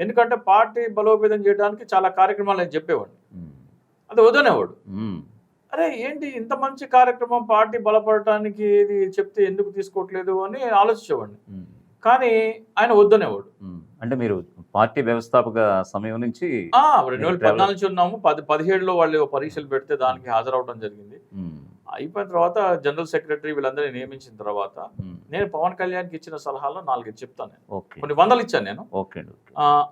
ఎందుకంటే పార్టీ బలోపేతం చేయడానికి చాలా కార్యక్రమాలు నేను చెప్పేవాడిని ఉమ్. అది వదనేవాడు. అరే ఏంటి ఇంత మంచి కార్యక్రమం పార్టీ బలపడటానికి ఇది చెప్తే ఎందుకు తీసుకోవట్లేదు అని ఆలోచించేవాడిని. కానీ ఆయన వద్దనేవాడు. అంటే మీరు పార్టీ వ్యవస్థాపక సమయం నుంచి రెండు వేల పద్నాలుగు నుంచి ఉన్నాము పది పదిహేడులో వాళ్ళు పరీక్షలు పెడితే దానికి హాజరవడం జరిగింది. అయిపోయిన తర్వాత జనరల్ సెక్రటరీ వీళ్ళందరినీ నియమించిన తర్వాత ఉమ్. నేను పవన్ కళ్యాణ్కి ఇచ్చిన సలహాలో నాలుగైదు చెప్తాను నేను. కొన్ని వందలు ఇచ్చాను నేను.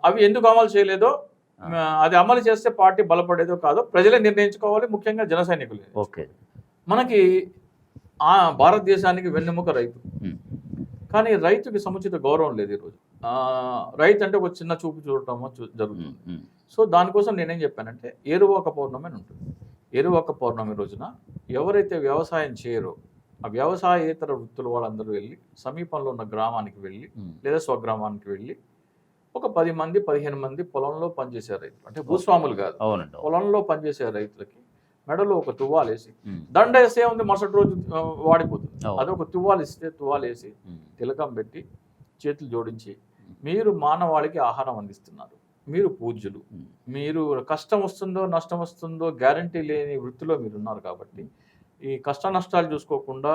అవి ఎందుకు అమలు చేయలేదో అది అమలు చేస్తే పార్టీ బలపడేదో కాదో ప్రజలే నిర్ణయించుకోవాలి ముఖ్యంగా జన సైనికులు. ఓకే. మనకి ఆ భారతదేశానికి వెన్నెముక రైతు. ఉమ్. కానీ రైతుకి సముచిత గౌరవం లేదు ఈరోజు. రైతు అంటే ఒక చిన్న చూపు చూడటమో చూ- జరుగుతుంది. సో దానికోసం నేనేం చెప్పానంటే ఏరువాక పౌర్ణమి అని ఉంటుంది. ఏరువాక పౌర్ణమి రోజున ఎవరైతే వ్యవసాయం చేయరో ఆ వ్యవసాయేతర వృత్తుల వాళ్ళందరూ వెళ్ళి సమీపంలో ఉన్న గ్రామానికి వెళ్ళి. లేదా స్వగ్రామానికి వెళ్ళి ఒక పది మంది పదిహేను మంది పొలంలో పనిచేసే రైతులు అంటే భూస్వాములు కాదు. పొలంలో పనిచేసే రైతులకి మెడలో ఒక తువ్వాలేసి. దండ వేసే ఉంది మరుసటి రోజు వాడిపోతుంది అవును. అదొక తువ్వాలు ఇస్తే తువ్వాలేసి. తిలకం పెట్టి చేతులు జోడించి మీరు మానవాళికి ఆహారం అందిస్తున్నారు మీరు పూజ్యులు. మీరు కష్టం వస్తుందో నష్టం వస్తుందో గ్యారంటీ లేని వృత్తిలో మీరు ఉన్నారు కాబట్టి ఈ కష్ట నష్టాలు చూసుకోకుండా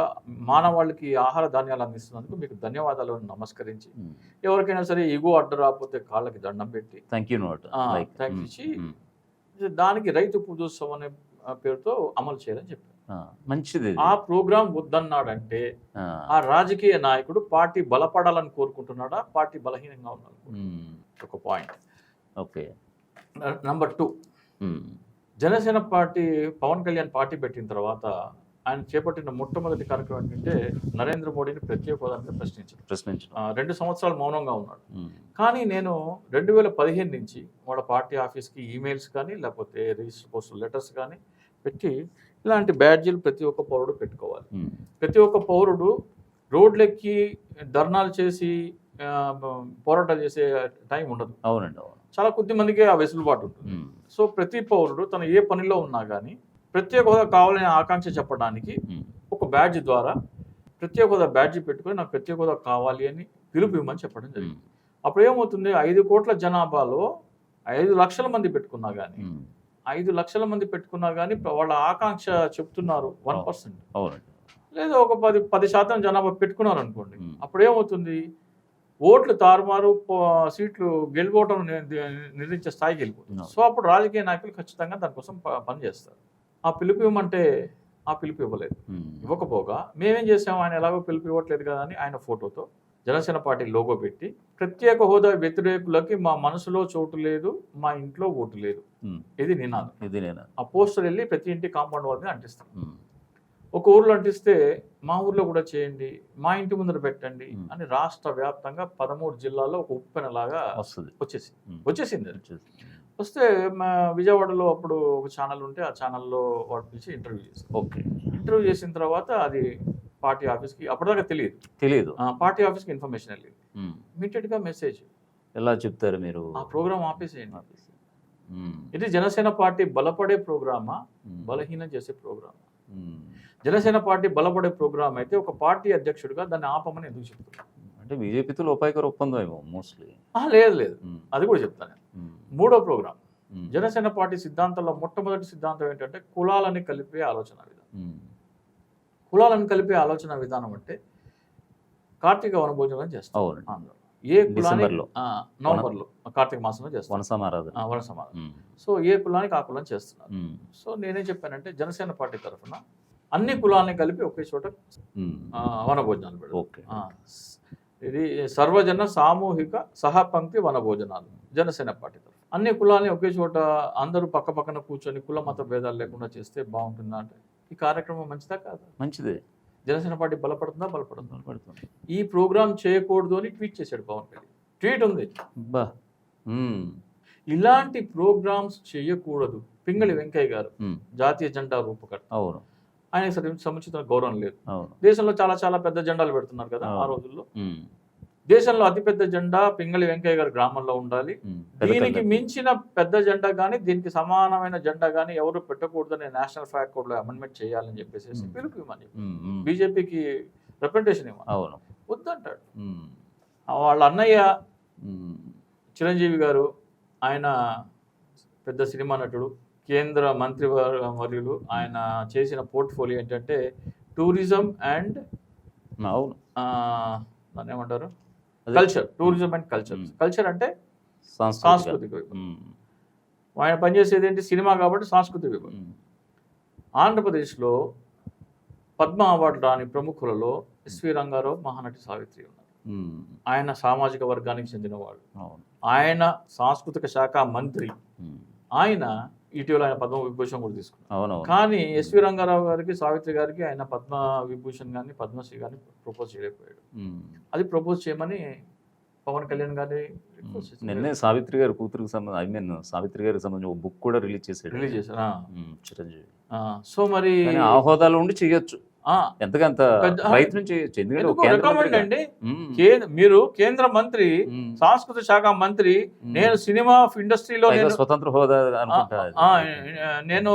మానవాళికి ఆహార ధాన్యాలు అందిస్తున్నందుకు మీకు ధన్యవాదాలు నమస్కరించి. ఎవరికైనా సరే ఇగో అడ్డు రాకపోతే కాళ్ళకి దండం పెట్టి థ్యాంక్ యూ నోట్. ఇచ్చి ఉమ్. దానికి రైతు పూజోత్సవం అనే పేరుతో అమలు చేయాలని చెప్పారు మంచిది. ఆ ప్రోగ్రాం వద్దన్నాడంటే ఆ. రాజకీయ నాయకుడు పార్టీ బలపడాలని కోరుకుంటున్నాడా పార్టీ బలహీనంగా ఉన్నాడు. ఒక point okay. Number two. Janasena party Pawan Kalyan party పెట్టిన తర్వాత ఆయన చేపట్టిన మొట్టమొదటి కార్యక్రమం ఏంటంటే నరేంద్ర మోడీని ప్రత్యేక హోదాని ప్రశ్నించడం. ఆ, రెండు సంవత్సరాలు మౌనంగా ఉన్నాడు. కానీ నేను రెండు వేల పదిహేను నుంచి వాళ్ళ పార్టీ ఆఫీస్కి ఈమెయిల్స్ కానీ లేకపోతే రిజిస్టర్ పోస్టల్ లెటర్స్ కానీ పెట్టి ఇలాంటి బ్యాడ్జీలు ప్రతి ఒక్క పౌరుడు పెట్టుకోవాలి. ప్రతి ఒక్క పౌరుడు రోడ్లెక్కి ధర్నాలు చేసి పోరాటాలు చేసే టైం ఉండదు. అవునండి అవును. చాలా కొద్ది మందికే ఆ వెసులుబాటు ఉంటుంది. సో ప్రతి పౌరుడు తను ఏ పనిలో ఉన్నా కానీ ప్రత్యేక హోదా కావాలనే ఆకాంక్ష చెప్పడానికి. ఒక బ్యాడ్జ్ ద్వారా ప్రత్యేక హోదా బ్యాడ్జ్ పెట్టుకొని నాకు ప్రత్యేక హోదా కావాలి అని పిలుపు ఇవ్వమని చెప్పడం జరిగింది. అప్పుడు ఏమవుతుంది ఐదు కోట్ల జనాభాలో ఐదు లక్షల మంది పెట్టుకున్నా కానీ. ఐదు లక్షల మంది పెట్టుకున్నా కానీ వాళ్ళ ఆకాంక్ష చెప్తున్నారు వన్ పర్సెంట్ లేదా ఒక పది పది శాతం జనాభా పెట్టుకున్నారు అనుకోండి. అప్పుడు ఏమవుతుంది ఓట్లు తారుమారు సీట్లు గెలుపోవటం ని- నిర్ణయించే స్థాయికి వెళ్ళిపోతుంది. సో అప్పుడు రాజకీయ నాయకులు ఖచ్చితంగా దానికోసం పనిచేస్తారు ఆ పిలుపు ఇవ్వమంటే ఆ పిలుపు ఇవ్వలేదు. ఇవ్వకపోగా మేమేం చేసాం ఆయన ఎలాగో పిలుపు ఇవ్వట్లేదు కదా అని ఆయన ఫోటోతో జనసేన పార్టీ లోగో పెట్టి ప్రత్యేక హోదా వ్యతిరేకులకి మా మనసులో చోటు లేదు మా ఇంట్లో ఓటు లేదు. ఇది నినాదం ఇది నేను ఆ పోస్టర్ వెళ్ళి ప్రతి ఇంటి కాంపౌండ్ వాళ్ళని అంటిస్తాం. ఒక ఊర్లో అంటిస్తే మా ఊర్లో కూడా చేయండి మా ఇంటి ముందర పెట్టండి. అని రాష్ట్ర వ్యాప్తంగా పదమూడు జిల్లాల్లో ఒక ఉప్పెనలాగా వస్తుంది వచ్చేసి ఉమ్. వచ్చేసింది అది. వచ్చేసి. వస్తే మా విజయవాడలో అప్పుడు ఒక ఛానల్ ఉంటే ఆ ఛానల్లో వాడు పిలిచి ఇంటర్వ్యూ చేశారు ఓకే ఇంటర్వ్యూ చేసిన తర్వాత అది పార్టీ ఆఫీస్కి అప్పటిదాకా తెలియదు తెలియదు పార్టీ ఆఫీస్కి ఇన్ఫర్మేషన్ వెళ్ళింది. ఇమీడియట్గా మెసేజ్ ఎలా చెప్తారు మీరు ఆ ప్రోగ్రామ్ ఆపేసేయండి ఉమ్. ఇది జనసేన పార్టీ బలపడే ప్రోగ్రామా. బలహీనం చేసే ప్రోగ్రామా. జనసేన పార్టీ బలపడే ప్రోగ్రామ్ అయితే ఒక పార్టీ అధ్యక్షుడిగా దాన్ని ఆపమని ఎందుకు చెప్తున్నారు? అంటే బీజేపీతో లోపాయికర ఒప్పందం ఏమో మోస్ట్లీ లేదు లేదు. అది కూడా చెప్తాను నేను. మూడో ప్రోగ్రామ్. జనసేన పార్టీ సిద్ధాంతంలో మొట్టమొదటి సిద్ధాంతం ఏంటంటే కులాలని కలిపే ఆలోచన విధానం. కులాలను కలిపే ఆలోచన విధానం అంటే కార్తీక వనభోజనం చేస్తాం ఆంధ్రలో. ఏ. ఆ, నవంబర్లో. కార్తీక మాసంలో చేస్తాం వనసమారాధన. ఆ, వన సమాధానం సో ఏ కులానికి ఆ కులం చేస్తున్నారు? సో నేనేం చెప్పానంటే జనసేన పార్టీ తరఫున అన్ని కులాలని కలిపి ఒకే చోట వనభోజనాలు పెడతాం ఇది సర్వజన సామూహిక సహపంక్తి వనభోజనాలు జనసేన పార్టీ అన్ని కులాలని ఒకే చోట అందరూ పక్క పక్కన కూర్చొని కుల మత భేదాలు లేకుండా చేస్తే బాగుంటుందా అంటే ఈ కార్యక్రమం మంచిదా కాదా? మంచిదే. జనసేన పార్టీ బలపడుతుందా? బలపడుతుందా. పడుతుంది ఈ ప్రోగ్రామ్ చేయకూడదు అని ట్వీట్ చేశాడు పవన్ కళ్యాణ్. ట్వీట్ ఉంది. బా. ఇలాంటి ప్రోగ్రామ్స్ చేయకూడదు. పింగళి వెంకయ్య గారు. జాతీయ జెండా రూపకర్త. అవును. ఆయనకు సముచిత గౌరవం లేదు దేశంలో చాలా చాలా పెద్ద జెండాలు పెడుతున్నారు కదా ఆ. రోజుల్లో. దేశంలో అతిపెద్ద జెండా పింగళి వెంకయ్య గారి గ్రామంలో ఉండాలి దీనికి. మించిన పెద్ద జెండా కానీ దీనికి సమానమైన జెండా కానీ ఎవరు పెట్టకూడదని నేషనల్ ఫ్లాగ్ కోడ్లో అమెండ్మెంట్ చేయాలని చెప్పేసి. పిలుపు ఇవ్వమని. బీజేపీకి రిప్రజెంటేషన్ ఇవ్వమని అవును వద్దంటాడు వాళ్ళ అన్నయ్య. చిరంజీవి గారు ఆయన పెద్ద సినిమా నటుడు కేంద్ర మంత్రి వర్యులు ఆయన చేసిన పోర్ట్ఫోలియో ఏంటంటే టూరిజం అండ్ అవును. దాన్ని ఏమంటారు. Culture tourism and culture. Culture అంటే సాంస్కృతిక. విభాగం. ఆయన పనిచేసేది ఏంటి? సినిమా కాబట్టి సాంస్కృతిక విభాగం. ఆంధ్రప్రదేశ్లో పద్మ అవార్డు రాని ప్రముఖులలో ఎస్వి రంగారావు మహానటి సావిత్రి ఉన్నారు. ఆయన సామాజిక వర్గానికి చెందినవాడు ఆయన సాంస్కృతిక శాఖ మంత్రి. ఆయన ఇటీవల ఆయన పద్మ విభూషణ్ కూడా తీసుకున్నారు. అవునవును. కానీ ఎస్వి రంగారావు గారికి సావిత్రి గారికి ఆయన పద్మ విభూషణ్ గారిని పద్మశ్రీ గారిని ప్రపోజ్ చేయలేకపోయాడు. అది ప్రపోజ్ చేయమని పవన్ కళ్యాణ్ చేశారు. నిన్నే సావిత్రి గారి కూతురుకు సంబంధించి ఐ మీన్ సావిత్రి గారికి సంబంధించి ఒక బుక్ కూడా రిలీజ్ చేసాడు రిలీజ్ చేశారు చిరంజీవి. సో మరి ఆ హోదాలో ఉండి చేయొచ్చు. ఎంతకంత ప్రయత్నం చేయొచ్చు. ఎందుకంటే మీరు కేంద్ర మంత్రి సాంస్కృతిక శాఖ మంత్రి. నేను సినిమా ఇండస్ట్రీలో స్వతంత్ర హోదా నేను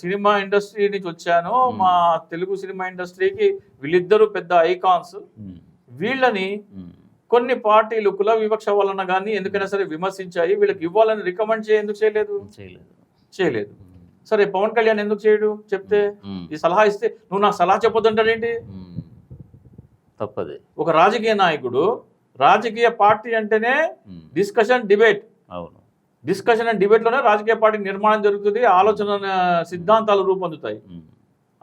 సినిమా ఇండస్ట్రీ నుంచి వచ్చాను. మా తెలుగు సినిమా ఇండస్ట్రీకి వీళ్ళిద్దరూ పెద్ద ఐకాన్స్. వీళ్ళని కొన్ని పార్టీలు కుల వివక్ష వలన కానీ ఎందుకైనా సరే విమర్శించాయి. వీళ్ళకి ఇవ్వాలని రికమెండ్ చేయ ఎందుకు చేయలేదు? చేయలేదు. చేయలేదు. సరే పవన్ కళ్యాణ్ ఎందుకు చేయడు? చెప్తే ఈ సలహా ఇస్తే నువ్వు నాకు సలహా చెప్పొద్దంటాడేంటి? తప్పది. ఒక రాజకీయ నాయకుడు రాజకీయ పార్టీ అంటేనే డిస్కషన్ డిబేట్. అవును. డిస్కషన్ అండ్ డిబేట్లోనే రాజకీయ పార్టీ నిర్మాణం జరుగుతుంది ఆలోచన సిద్ధాంతాలు రూపొందుతాయి.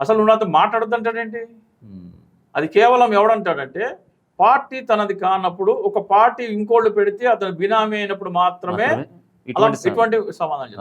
అసలు నువ్వు నాతో మాట్లాడొద్దంటాడేంటి? అది కేవలం ఎవడంటాడంటే పార్టీ తనది కానప్పుడు ఒక పార్టీ ఇంకోళ్ళు పెడితే అతను బినామీ అయినప్పుడు మాత్రమే ఇటువంటి సమ- ఇటువంటి సమాధానం